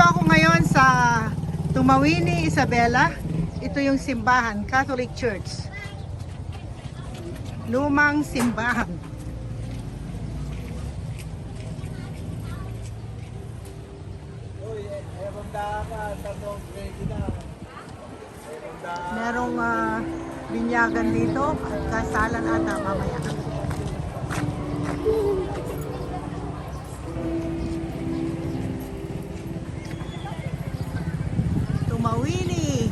Nandito ako ngayon sa Tumawini, Isabela. Ito yung simbahan, Catholic Church. Lumang simbahan. Merong ah, binyagan dito kasalan ata mamaya. Tumawini.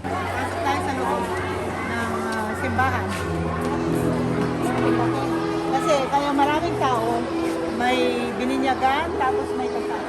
Pasok tayo sa loob ng ah, simbahan. Kasi kaya maraming tao, may bininyagan, tapos may kasal.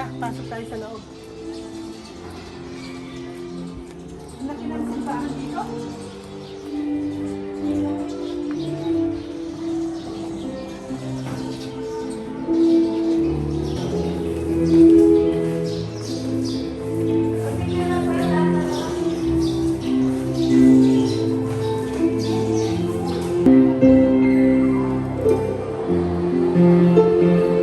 Tara, pasok tayo sa loob. Ang laki ng simbahan dito. Tara,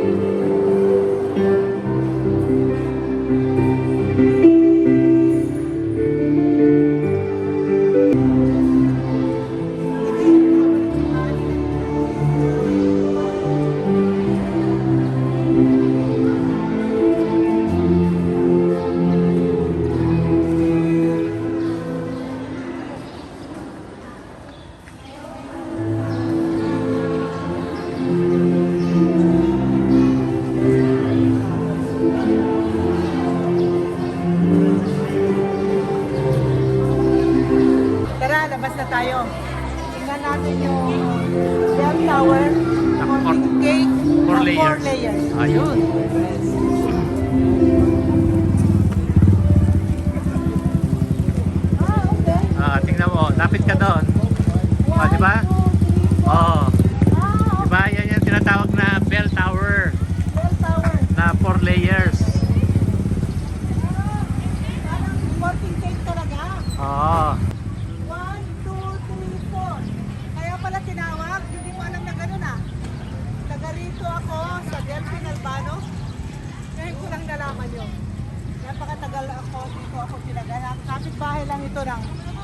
tayo. Tingnan natin yung bell tower. Fountain cake. Four ng Four layers. layers. Ayun. Ah, okay. Ah, tingnan mo, lapit ka doon. Oh, di ba? Oh, Ah, di ba? Yan yung tinatawag na bell tower bell tower. na four layers. Parang fountain cake talaga. Oo. One, two, three, four. Kaya pala tinawag, hindi ko alam na ganun ah. Taga rito ako sa Delphin Albano. Ngayon yun. Napakatagal ako dito ako pinaganap. Kapit bahay lang ito ng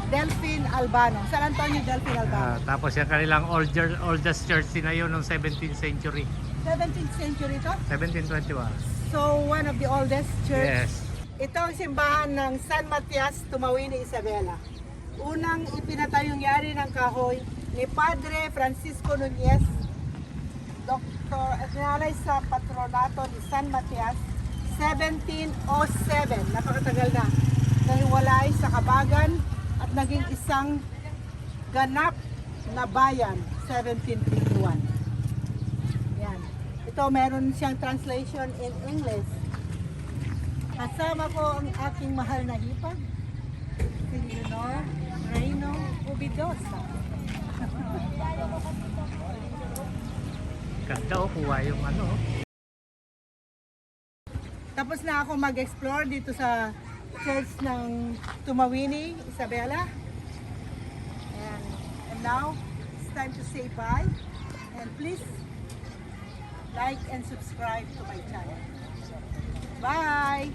Delphin Albano. San Antonio Delphin Ah, Albano. tapos yung kanilang older, oldest church na yun noong 17th century. 17th century to. 1721. So one of the oldest church. Yes. Ito ang simbahan ng San Matias, Tumawini, Isabela. Unang ipinatayong yari ng kahoy ni Padre Francisco Nunez, Doktor at sa patronato ni San Matias, 1707. Napakatagal na. Nahiwalay sa Kabagan at naging isang ganap na bayan, 1751. Yan. Ito meron siyang translation in English. Kasama ko ang aking mahal na hipag, si Leonor Reino Ubidosa. Ganda oh, kuha yung ano. Tapos na ako mag-explore dito sa church ng Tumawini, Isabela. And, and now, it's time to say bye. And please, like and subscribe to my channel. Bye!